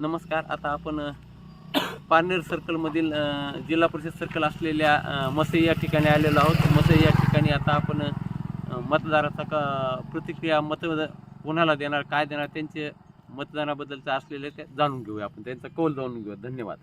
नमस्कार. आता आपण अ, पारनेर सर्कलमधील जिल्हा परिषद सर्कल असलेल्या मसई या ठिकाणी आलेलो आहोत. मसई या ठिकाणी आता आपण मतदाराचा का प्रतिक्रिया मत कोणाला देणार काय देणार त्यांचे मतदानाबद्दलचं असलेले ते जाणून घेऊया आपण. त्यांचा कौल जाणून घेऊया. धन्यवाद.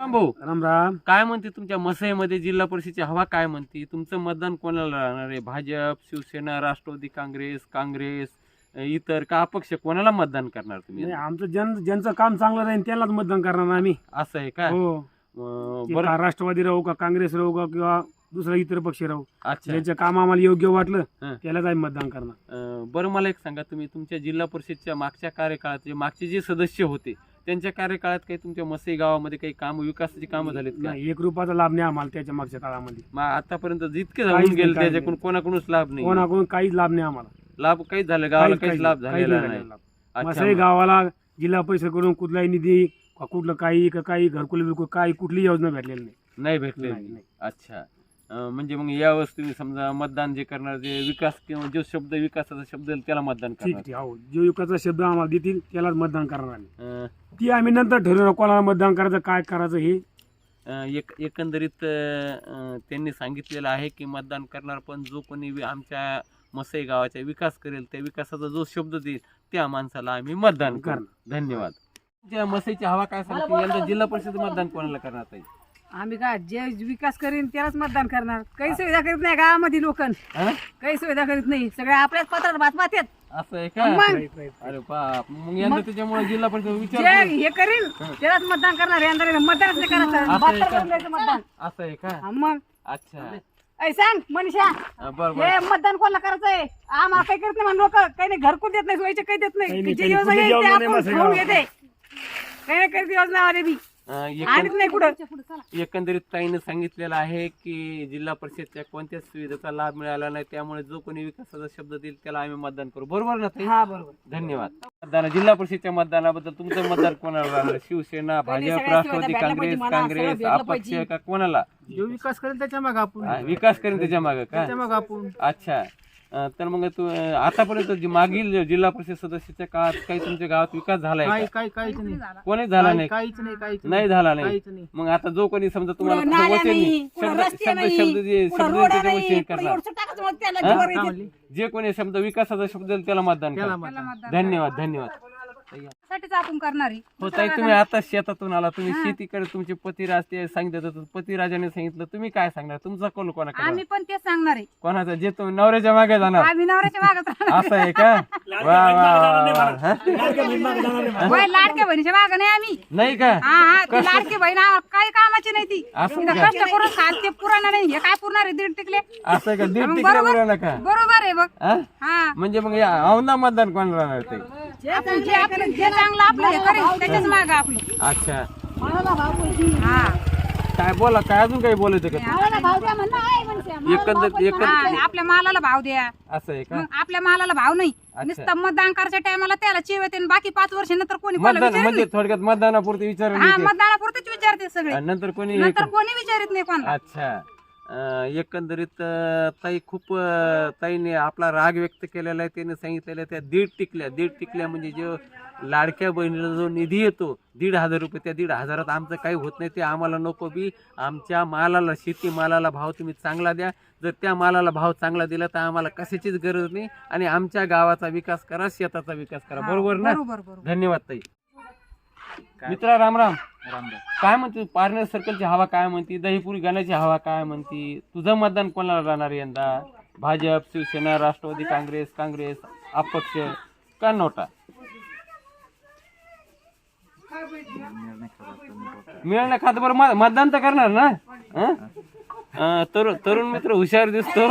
राम भाऊ. राम राम. काय म्हणते तुमच्या मसईमध्ये जिल्हा परिषदेची हवा काय म्हणते? तुमचं मतदान कोणाला राहणार आहे? भाजप शिवसेना राष्ट्रवादी काँग्रेस काँग्रेस इतर का अपक्ष कोणाला मतदान करणार तुम्ही? नाही, आमचं ज्यां ज्यांचं काम चांगलं राहील त्यालाच मतदान करणार आम्ही. असं आहे का? हो. अं, ते बरं. का राष्ट्रवादी राहू का काँग्रेस राहू का किंवा दुसरा इतर पक्ष राहू? अच्छा. ज्यांचं काम आम्हाला योग्य वाटलं. त्यालाच आम्ही मतदान करणार. अं, बरं मला एक सांगा तुम्ही तुमच्या जिल्हा परिषदच्या मागच्या कार्यकाळात जे मागचे जे सदस्य होते त्यांच्या कार्यकाळात काही तुमच्या मसई गावामध्ये काही काम विकासाची कामं झालीत का? नाही एक रुपयाचा लाभ नाही आम्हाला त्याच्या मागच्या काळामध्ये. मग आतापर्यंत जितके काहीच नाही, गेले काहीच त्याच्याकडून कोणाकडूनच लाभ नाही. कोणाकडून काहीच लाभ नाही आम्हाला. लाभ काहीच झालं गावाला काहीच- लाभ झालेला नाही. अच्छा मसाई गावाला जिल्हा परिषदकडून कुठलाही निधी का कुठलं काही का काही घरकुल बिरकुल काही कुठलीही योजना भेटलेली नाही. नाही भेटले नाही, नाही. अच्छा. अं, म्हणजे मग यावेळेस तुम्ही समजा मतदान जे करणार जे विकास किंवा जो शब्द विकासाचा शब्द येईल त्याला मतदान ठीक करणार. ठीक हो. जो युकाचा शब्द आम्हाला देतील त्यालाच मतदान करणार आम्ही. अं, ती आम्ही नंतर ठरवणार कोणाला मतदान करायचं काय करायचं हे. अं, एक एकंदरीत अं, त्यांनी सांगितलेलं आहे की मतदान करणार पण जो कोणी वि- आमच्या मसई गावाचा विकास करेल त्या विकासाचा जो शब्द देईल त्या माणसाला आम्ही मतदान करू करणार. धन्यवाद. तुमच्या मसईची हवा काय सांगते यंदा जिल्हा परिषद मतदान कोणाला करणार ताई? आम्ही का जे विकास करीन त्यालाच मतदान करणार. काही सुविधा करीत नाही गावामध्ये लोक. हं? काही सुविधा करीत नाही. सगळे आपल्याच पत्रात बातम्यात येत असं आहे का? मग. अरे बाप मग यंदा त्याच्यामुळे जिल्हा परिषद जे विचार हे करीन त्यालाच मतदान करणार. यंदा नाही, मतदानच नाही करायचं. आहे बहात्तर का? करून द्यायचं मतदान. असं आहे का? हा, मग? अच्छा. ऐ सांग मनीषा. अं, बरं बरं. हे मतदान कोणाला करायचंय? आम्हाला काही करत नाही लोक. काही नाही घरकुल देत नाही सोयीचे काही देत काही नाही नाही, जे काही योजना कुठली येईल ते योजना नाही आपण बसायला. खाऊन घेते काही योजना वाले बी अं, एकं- आणत नाही कुठं. एकंदरीत ताईनं सांगितलेलं आहे की जिल्हा परिषदच्या कोणत्याच सुविधेचा लाभ मिळाला नाही त्यामुळे जो कोणी विकासाचा शब्द देईल त्याला आम्ही मतदान करू. बरोबर ना ताई? हा बरोबर. धन्यवाद. मतदान जिल्हा परिषदच्या मतदानाबद्दल तुमचं मतदान कोणाला राहणार? शिवसेना भाजप राष्ट्रवादी काँग्रेस काँग्रेस अपक्ष. का कोणाला? जो विकास करेल त्याच्यामागे आपण. हा, विकास करेन त्याच्यामागे का? त्याच्यामागे आपण. अच्छा. तर मग तू आतापर्यंत जी मागील जिल्हा परिषद सदस्याच्या काळात काही तुमच्या गावात विकास झालाय का? काही काहीच नाही. कोणीच झाला नाही? काहीच नाही काहीच नाही. झाला नाही? काहीच नाही. मग आता जो कोणी समजा तुम्हाला कुठं कसं नाल्या वचन नाही, देईल, कुठं शब्द रस्ते शब्द नाही, शब्द जे कुठं शब्द रोड त्याच्या नाही, वचन कुठं करणार. एवढं टाकायचं म्हणून त्याला हा? जीवावर येते. जे कोणी शब्द विकासाचा शब्द त्याला मतदान करा. धन्यवाद धन्यवाद. साठीच आपण करणारी? हो ताई तुम्ही आता शेतातून आला. तुम्ही शेतीकडे तुमचे पतिराज ते सांगितलं होतं पतिराजाने सांगितलं. तुम्ही काय सांगणार? तुमचा कौल कोणाकडे आम्ही पण तेच सांगणार आहे. कोणाचा? जे तुम्ही नवऱ्याच्या मागे जाणार. आम्ही नवऱ्याच्या मागत राहणार असं आहे का? वा वा वा वा हा? होय लाडक्या बहिणीच्या माग नाही आम्ही. नाही का? हा हा ती लाडकी बहीण आम्हाला काही कामाची नाही ती. असं का? कष्ट करून ते पुराणा नाही. हे काय पुरणार आहे? दीड टिकले. असं आहे का? दीड मग टिकल्या बरोबर बरोबर नका बरोबर आहे बघ हा? हा. म्हणजे मग या औंधा मतदान कोणाला राहणार ते? आपण जे आपलं जे चांगलं आपलं हे करेल त्याच्याच माग आपलं. अच्छा. हा. काय बोला काय अजून काही बोलायचं का? एकंदर एकंदर हा, आपल्या मालाला भाव द्या. असं आहे का? मग आपल्या मालाला भाव नाही. नुसतं मतदान करायच्या टायमाला त्याला चिवते आणि बाकी पाच वर्ष नंतर कोणी कोणाला मतदान विचारत म्हणजे नाही. थोडक्यात मतदानापुरते विचारले हा मतदानापुरतेच विचारते सगळे. आणि नंतर कोणी नंतर कोणी विचारित नाही कोणाला. अच्छा. एकंदरीत ताई खूप ताईने आपला राग व्यक्त केलेला आहे. त्याने सांगितलेलं आहे त्या दीड टिकल्या. दीड टिकल्या म्हणजे जो लाडक्या बहिणीला जो निधी येतो दीड हजार रुपये त्या दीड हजारात आमचं काही होत नाही. ते आम्हाला नको बी. आमच्या मालाला शेती मालाला भाव तुम्ही चांगला द्या. जर त्या मालाला भाव चांगला दिला तर आम्हाला कशाचीच गरज नाही. आणि आमच्या गावाचा विकास करा शेताचा विकास करा. बरोबर ना? धन्यवाद ताई. मित्रा राम राम. काय म्हणते पारनेर सर्कलची हवा काय म्हणती? दहीपुरी गाण्याची हवा काय म्हणती? तुझं मतदान कोणाला राहणार यंदा? भाजप शिवसेना राष्ट्रवादी काँग्रेस काँग्रेस अपक्ष का नोटा? मिळणं खात? बरं मतदान तर करणार ना? हं? अं, तरुण तरुण मित्र हुशार दिसतो.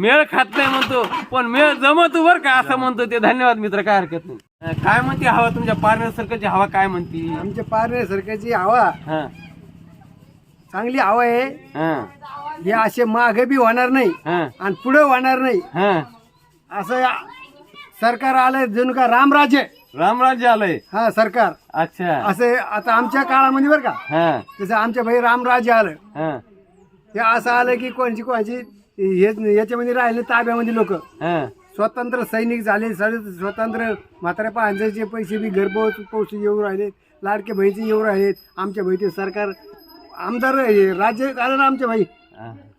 मेळ खात नाही म्हणतो पण मेळ जमतो बर का? असं म्हणतो ते. धन्यवाद मित्र काय हरकत नाही. काय म्हणते हवा तुमच्या पारनेर सर्कलची हवा काय म्हणती? आमच्या पारणे सरकारची हवा हा. चांगली हवा आहे. हा. हे असे मागे बी होणार नाही हा. आणि पुढे होणार नाही. हा. असं या- सरकार आलंय जणू का रामराज्य रामराज्य आलंय. हा सरकार. अच्छा. असं आता आमच्या काळामध्ये बरं का? हा. जसं आमच्या भाई रामराज्य आलं. हा. हे असं आलं की कोणची कोणाची हे याच्यामध्ये राहिले ताब्यामध्ये लोक. हा. स्वतंत्र सैनिक झाले सर स्वतंत्र म्हाताऱ्या पांजाचे पैसे बी घरपोच पोच येऊ राहिले लाडके बहिणीचे येऊ राहिलेत आमच्या बहिणी सरकार आमदार राज्य आलं ना आमच्या भाई.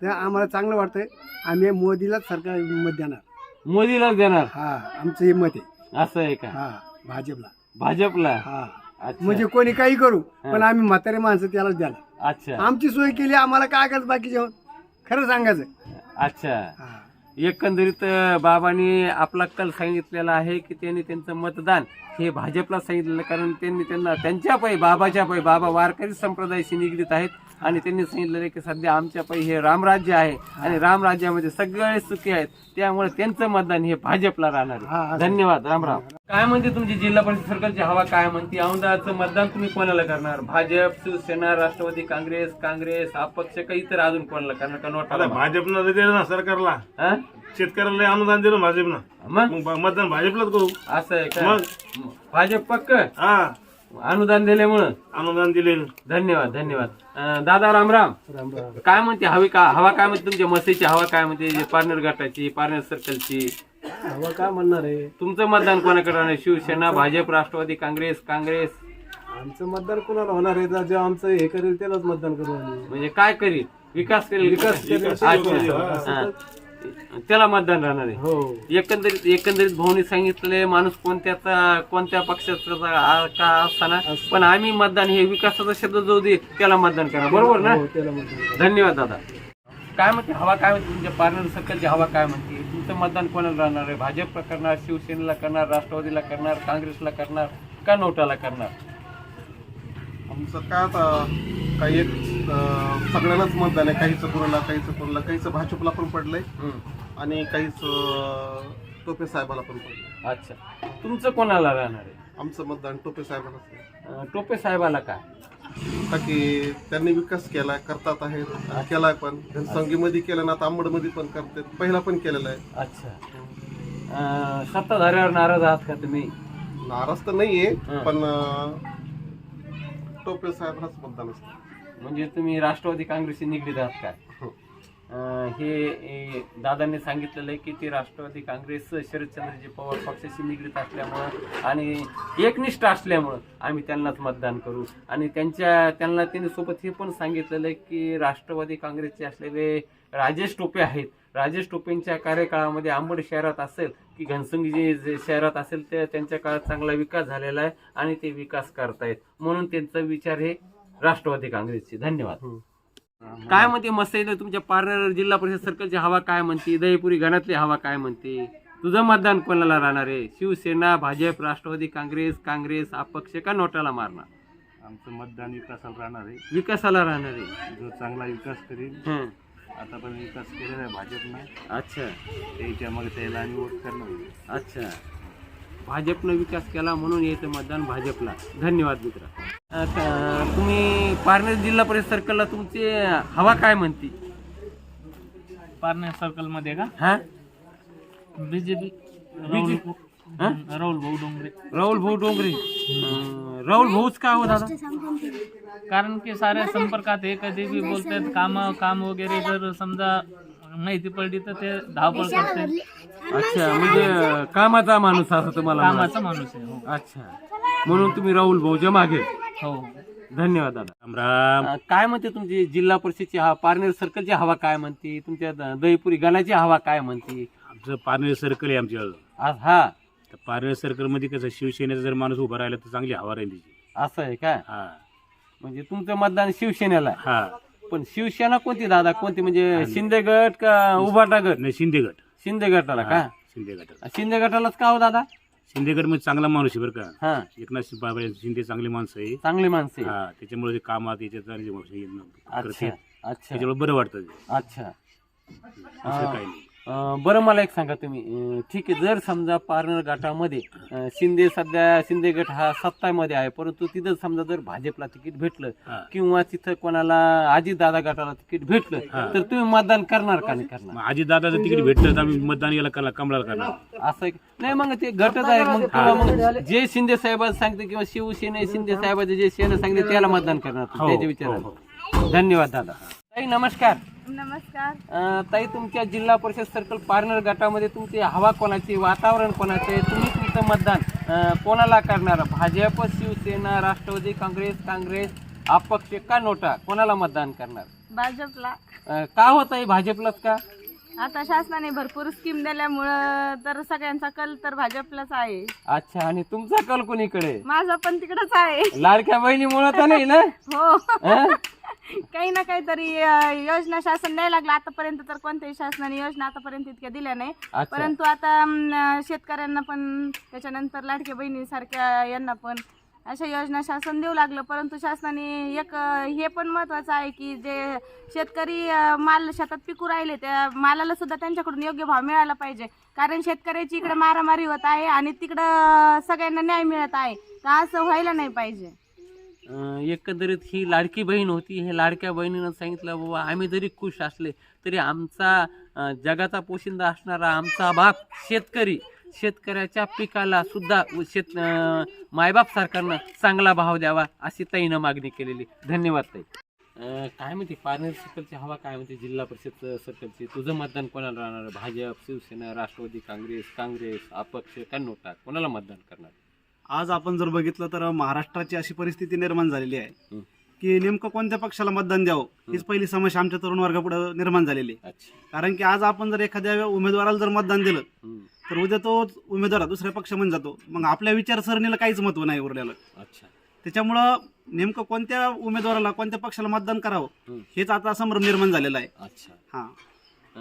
तर आम्हाला चांगलं वाटतंय. आम्ही मोदीलाच सरकार मत देणार. मोदीलाच देणार? हा आमचं हे मत आहे. असं आहे का? हा भाजपला. भाजपला? हा. अच्छा. म्हणजे कोणी काही करू पण आम्ही म्हातारे माणसं त्यालाच द्याला अच्छा. आमची सोय केली आम्हाला काय करायचं बाकी जेवण खरं सांगायचं. अच्छा. हा. एकंदरीत बाबांनी आपला कल सांगितलेला आहे की त्यांनी त्यांचं मतदान हे भाजपला सांगितलेलं कारण त्यांनी त्यांना त्यांच्या पायी बाबाच्या पायी बाबा वारकरी संप्रदायाशी निगडीत आहेत. आणि त्यांनी सांगितलेलं की सध्या आमच्या पायी हे रामराज्य आहे आणि रामराज्यामध्ये सगळे सुखी आहेत. त्यामुळे त्यांचं मतदान हे भाजपला राहणार हा, आहे. धन्यवाद रामराम. काय म्हणते तुमची जिल्हा परिषद सर्कलची हवा काय म्हणते? औंधाचं मतदान तुम्ही कोणाला करणार? भाजप शिवसेना राष्ट्रवादी काँग्रेस काँग्रेस अपक्ष का इतर अजून कोणाला करणार? का नोटाला भाजपनं दिलं ना सरकारला? शेतकऱ्याला अनुदान दिलं भाजपनं. मग? मतदान भाजपलाच करू. असं आहे का? भाजप पक्क? हा. अनुदान दिल्यामुळं? अनुदान दिले. धन्यवाद धन्यवाद. अं, दादा रामराम काय म्हणते हवी का हवा काय म्हणते तुमच्या मसेची हवा काय म्हणते पार्नर गटाची पार्नर सर्कलची हवा काय म्हणणार आहे? तुमचं मतदान कोणाकडे राहणार? शिवसेना भाजप राष्ट्रवादी काँग्रेस काँग्रेस? आमचं मतदान कोणाला होणार आहे? जे आमचं हे करेल त्यालाच मतदान करू आम्ही. म्हणजे काय करील? विकास करेल विकास? त्याला मतदान राहणार आहे. हो. एकंदरीत एकंदरीत भाऊनी सांगितले माणूस कोणत्याचा कोणत्या पक्षाचा आ- का असताना पण आम्ही मतदान हे विकासाचा शब्द जो दे त्याला मतदान करा. बरोबर ना? त्याला मतदान धन्यवाद दादा. काय म्हणते? हवा काय म्हणते? तुमच्या पार्लर सर्कलची हवा काय म्हणते? तुमचं मतदान कोणाला राहणार आहे? भाजपला करणार शिवसेनेला करणार राष्ट्रवादीला करणार काँग्रेसला करणार का नोटाला करणार? आमचं काय आता काही एक अं, सगळ्यांनाच मतदान आहे. काहीचं कोणाला काहीचं कोणाला. काहीचं भाजपला पण पडलंय. आणि काहीच अं, टोपे साहेबाला पण पडलंय. अच्छा. तुमचं कोणाला राहणार आहे? आमचं मतदान टोपे साहेबालाच आहे. अं, टोपे साहेबाला का? का की त्यांनी विकास केलाय करतात आहेत. केलाय पण. घनसंगीमध्ये केलं ना आता आंबडमध्ये पण करतात. पहिला पण केलेला आहे. अच्छा. अं, सत्ताधाऱ्यावर नाराज आहात का तुम्ही? नाराज तर नाहीये. पण अं, टोपे साहेबालाच मतदान असतं. म्हणजे तुम्ही राष्ट्रवादी काँग्रेसशी निगडीत आहात काय हो. अं, हे हे दादांनी सांगितलेलं आहे की ते राष्ट्रवादी काँग्रेस शरदचंद्रजी पवार पक्षाशी निगडीत असल्यामुळं आणि एकनिष्ठ असल्यामुळं आम्ही त्यांनाच मतदान करू. आणि त्यांच्या त्यांना त्यांनी सोबत हे पण सांगितलेलं आहे की राष्ट्रवादी काँग्रेसचे असलेले राजेश टोपे आहेत. राजेश टोपेंच्या कार्यकाळामध्ये आंबड शहरात असेल की घनसंगी जे जे शहरात असेल ते त्यांच्या काळात चांगला विकास झालेला आहे आणि ते विकास करतायत. म्हणून त्यांचा विचार हे राष्ट्रवादी काँग्रेसचे. धन्यवाद. काय म्हणते मस्त तुमच्या पार्लर जिल्हा परिषद सर्कलची हवा काय म्हणते? दहीपुरी घरातली हवा काय म्हणते? तुझं मतदान कोणाला राहणार आहे? शिवसेना भाजप राष्ट्रवादी काँग्रेस काँग्रेस अपक्ष का नोटाला मारणार? आमचं मतदान विकासाला राहणार आहे. विकासाला राहणार आहे. जो चांगला विकास करेल हं. आतापर्यंत विकास केलेला आहे भाजपनं. अच्छा. त्याच्या मग त्याला आम्ही वोट करणार अच्छा. भाजपनं विकास केला म्हणून यायचं मतदान भाजपला. धन्यवाद मित्र. आता तुम्ही पारनेर जिल्हा परिषद सर्कलला तुमची हवा काय म्हणते? पारनेर सर्कलमध्ये का? हा? बीजेपी? राहुल भाऊ डोंगरे. राहुल भाऊ डोंगरे. अं, राहुल भाऊच का हो दादा? कारण की साऱ्या संपर्कात हे कधी बी बोलतात काम काम वगैरे जर समजा माहिती पडली तर ते धावपळ करते अच्छा म्हणजे कामाचा माणूस असं तुम्हाला कामाचा माणूस आहे हो. अच्छा. म्हणून तुम्ही राहुल भाऊच्या मागे. हो. धन्यवाद दादा. राम अं, काय म्हणते तुमची जिल्हा परिषदची हवा पारनेर सर्कलची हवा काय म्हणते? तुमच्या द- दहीपुरी गणाची हवा काय म्हणते? आमचं पारनेर सर्कल आहे आमच्या आज हा. तर पारनेर सर्कलमध्ये कसं शिवसेनेचा जर माणूस उभा राहिला तर चांगली हवा राहील त्याची असं आहे का? हा. म्हणजे तुमचं मतदान शिवसेनेला आहे. हा. पण शिवसेना कोणती दादा? कोणती? म्हणजे शिंदे गट का उभाटा गट? नाही शिंदे गट. शिंदे गटाला का? शिंदे गट शिंदे गटालाच का हो दादा? शिंदे गटमध्ये चांगला माणूस आहे बरं का. हा. एकनाथ बाबा शिंदे चांगली माणसं आहे. चांगली माणसे हा त्याच्यामुळे ते कामात याच्यात आणि जे अच्छा त्याच्यामुळे बरं वाटतं ते. अच्छा. दुसरं काही नाही. बरं मला एक सांगा तुम्ही. ठीक आहे जर समजा पारनेर गटामध्ये शिंदे सध्या शिंदे गट हा सत्तामध्ये आहे परंतु तिथं समजा जर भाजपला तिकीट भेटलं हा. किंवा तिथं कोणाला अजितदादा गटाला तिकीट भेटलं हा. तर तुम्ही मतदान करणार का नाही करणार? मग आजी दादाचं तिकीट भेटलं तर आम्ही मतदान याला करणार कमळाला करणार. असं एक- नाही मग ते गटच आहे मग किंवा मग जे शिंदे साहेब सांगते किंवा शिवसेने शिंदे साहेबाचे जे सेना सांगते त्याला मतदान करणार हो, त्याच्या हो, विचारात धन्यवाद दादा. ताई नमस्कार. नमस्कार. अं, ताई तुमच्या जिल्हा परिषद सर्कल पारनेर गटामध्ये तुमची हवा कोणाची वातावरण कोणाचे? तुम्ही तुमचं मतदान अं, कोणाला करणार? भाजप शिवसेना राष्ट्रवादी काँग्रेस काँग्रेस अपक्ष का नोटा? कोणाला मतदान करणार? भाजपला. अं, का होत आहे भाजपलाच का? आता शासनाने भरपूर स्कीम दिल्यामुळं तर सगळ्यांचा कल तर भाजपलाच आहे. अच्छा आणि तुमचा कल कोणीकडे? माझा पण तिकडच आहे. लाडक्या बहिणीमुळे तर नाही ना? हो. अं? काही ना काहीतरी अं, योजना शासन द्यायला लागलं आतापर्यंत तर कोणत्याही शासनाने योजना आतापर्यंत इतक्या दिल्या नाही. अच्छा. परंतु आता अं, शेतकऱ्यांना पण त्याच्यानंतर लाडक्या बहिणीसारख्या यांना पण अशा योजना शासन देऊ लागलं. परंतु शासनाने एक हे पण महत्त्वाचं आहे की जे शेतकरी माल शेतात पिकू राहिले त्या मालाला सुद्धा त्यांच्याकडून योग्य भाव मिळाला पाहिजे. कारण शेतकऱ्याची इकडे मारामारी होत आहे आणि तिकडं सगळ्यांना न्याय मिळत आहे. तर असं व्हायला नाही पाहिजे. एकंदरीत ही लाडकी बहीण होती. हे लाडक्या बहिणीनं सांगितलं बाबा आम्ही जरी खुश असले तरी आमचा जगाचा पोशिंदा असणारा आमचा बाप शेतकरी. शेतकऱ्याच्या पिकाला सुद्धा शेत मायबाप सरकारनं चांगला भाव द्यावा अशी ताईनं मागणी केलेली. धन्यवाद ताई. काय म्हणते? पारनेर सर्कलची हवा काय म्हणते? जिल्हा परिषद सर्कलची तुझं मतदान कोणाला राहणार? भाजप शिवसेना राष्ट्रवादी काँग्रेस काँग्रेस अपक्ष का नोटा? कोणाला मतदान करणार? आज आपण जर बघितलं तर महाराष्ट्राची अशी परिस्थिती निर्माण झालेली आहे. की नेमकं कोणत्या पक्षाला मतदान द्यावं? हीच पहिली समस्या आमच्या तरुण वर्गापुढे निर्माण झालेली आहे. अच्छा. कारण की आज आपण जर एखाद्या उमेदवाराला जर मतदान दिलं हम्म. तर उद्या तो उमेदवार दुसऱ्या पक्ष म्हणून जातो. मग आपल्या विचारसरणीला काहीच महत्त्व नाही उरलेलं. अच्छा. त्याच्यामुळं नेमकं कोणत्या उमेदवाराला कोणत्या पक्षाला मतदान करावं. हेच आता संभ्रम निर्माण झालेला आहे. अच्छा. हां.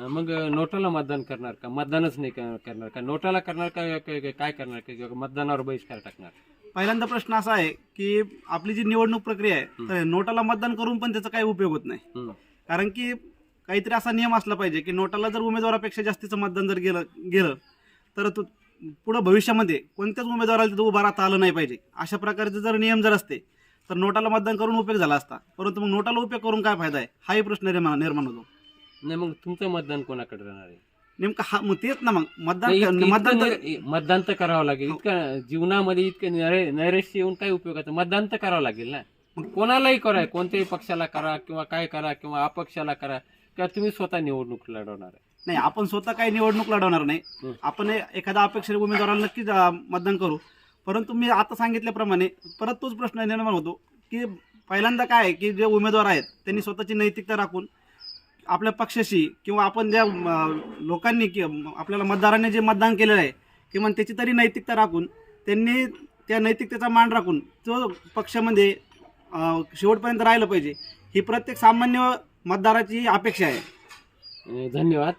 अं, मग नोटाला मतदान करणार का? मतदानच नाही कर- करणार का? नोटाला करणार का? का- का- काय करणार? का किंवा मतदानावर बहिष्कार टाकणार? पहिल्यांदा प्रश्न असा आहे की आपली जी निवडणूक प्रक्रिया आहे तर नोटाला मतदान करून पण त्याचा काही उपयोग होत नाही. कारण की काहीतरी असा नियम असला पाहिजे की नोटाला जर उमेदवारापेक्षा जास्तीचं मतदान जर गेलं गेलं तर तो पुढं भविष्यामध्ये कोणत्याच उमेदवाराला तिथं उभा राहता आलं नाही पाहिजे. अशा प्रकारचे जर नियम जर असते तर नोटाला मतदान करून उपयोग झाला असता. परंतु मग नोटाला उपयोग करून काय फायदा आहे? हाही प्रश्न निर्माण निर्माण होतो. नाही मग तुमचं मतदान कोणाकडे राहणार आहे? नेमकं हा मग तेच ना मग. मतदान इतकं- मतदान इतकं तर- नैर- मतदान तर करावं लागेल. हो. इतकं जीवनामध्ये इतकं नैर- नैराश्य येऊन काय उपयोगाचं मतदान तर करावं लागेल ना. मग कोणालाही करा कोणत्याही पक्षाला करा किंवा काय करा किंवा अपक्षाला करा किंवा तुम्ही स्वतः निवडणूक लढवणार आहे. नाही आपण स्वतः काही निवडणूक लढवणार नाही. आपण एखादा अपेक्षित उमेदवाराला नक्कीच अं, मतदान करू. परंतु मी आता सांगितल्याप्रमाणे परत तोच प्रश्न निर्माण होतो की पहिल्यांदा काय आहे की जे उमेदवार आहेत त्यांनी स्वतःची नैतिकता राखून आपल्या पक्षाशी किंवा आपण ज्या लोकांनी कि आपल्याला मतदारांनी जे मतदान केलेलं आहे किंवा त्याची तरी नैतिकता राखून त्यांनी त्या नैतिकतेचा मान राखून तो पक्षामध्ये शेवटपर्यंत राहिलं पाहिजे ही प्रत्येक सामान्य मतदाराची अपेक्षा आहे. धन्यवाद.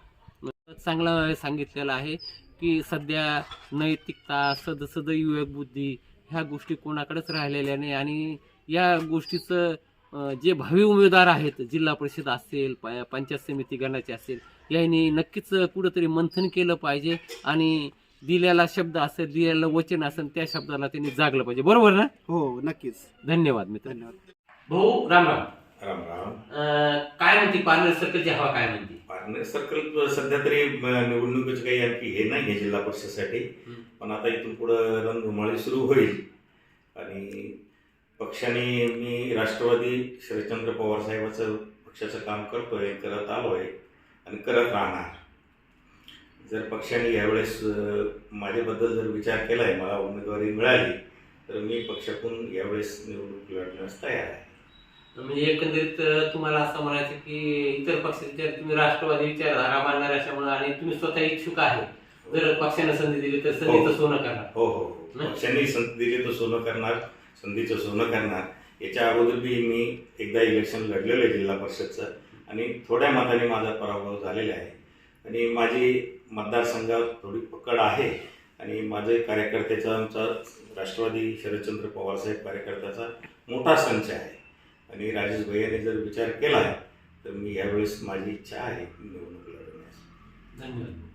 चांगलं सांगितलेलं आहे की सध्या नैतिकता सद सद विवेक बुद्धी ह्या गोष्टी कोणाकडेच राहिलेल्या नाही आणि या गोष्टीचं जे भावी उमेदवार आहेत जिल्हा परिषद असेल पंचायत समिती गणाचे असेल यांनी नक्कीच कुठंतरी मंथन केलं पाहिजे आणि दिलेला शब्द असेल दिलेलं वचन असेल त्या शब्दाला त्यांनी जागलं पाहिजे. बरोबर ना? हो नक्कीच. धन्यवाद मित्र. धन्यवाद. भाऊ राम राम. राम राम. अं, काय म्हणते पार्लर सर्कलची हवा काय म्हणते? पार्टनर सर्कल सध्या तरी अं, निवडणुकीचं काही आणखी हे नाही आहे जिल्हा परिषदेसाठी. हं. पण आता इथून पुढं रणधुमाळी सुरू होईल. आणि पक्षाने मी राष्ट्रवादी शरदचंद्र पवार साहेबाचं पक्षाचं काम करतोय करत आलोय आणि करत राहणार. जर पक्षाने यावेळेस माझ्याबद्दल जर विचार केलाय मला उमेदवारी मिळाली तर मी पक्षातून यावेळेस निवडणूक लढण्यास तयार आहे. म्हणजे एकंदरीत तुम्हाला असं म्हणायचं की इतर पक्षाचे तुम्ही राष्ट्रवादी विचारधारा मांडणार अशामुळे आणि तुम्ही स्वतः इच्छुक आहे जर पक्षाने संधी दिली तर संधीचं सोनं करणार. हो हो हो. पक्षांनी संधी दिली तर सोनं करणार. संधीचं सोनं करणार याच्या अगोदर बी मी एकदा इलेक्शन लढलेलं आहे जिल्हा परिषदचं आणि थोड्या मताने माझा पराभव झालेला आहे. आणि माझी मतदारसंघात थोडी पकड आहे आणि माझे कार्यकर्त्याचा आमचा राष्ट्रवादी शरदचंद्र पवारसाहेब कार्यकर्त्याचा मोठा संच आहे. आणि राजेश भैयाने जर विचार केला तर मी यावेळेस माझी इच्छा आहे निवडणूक लढवण्याची. धन्यवाद.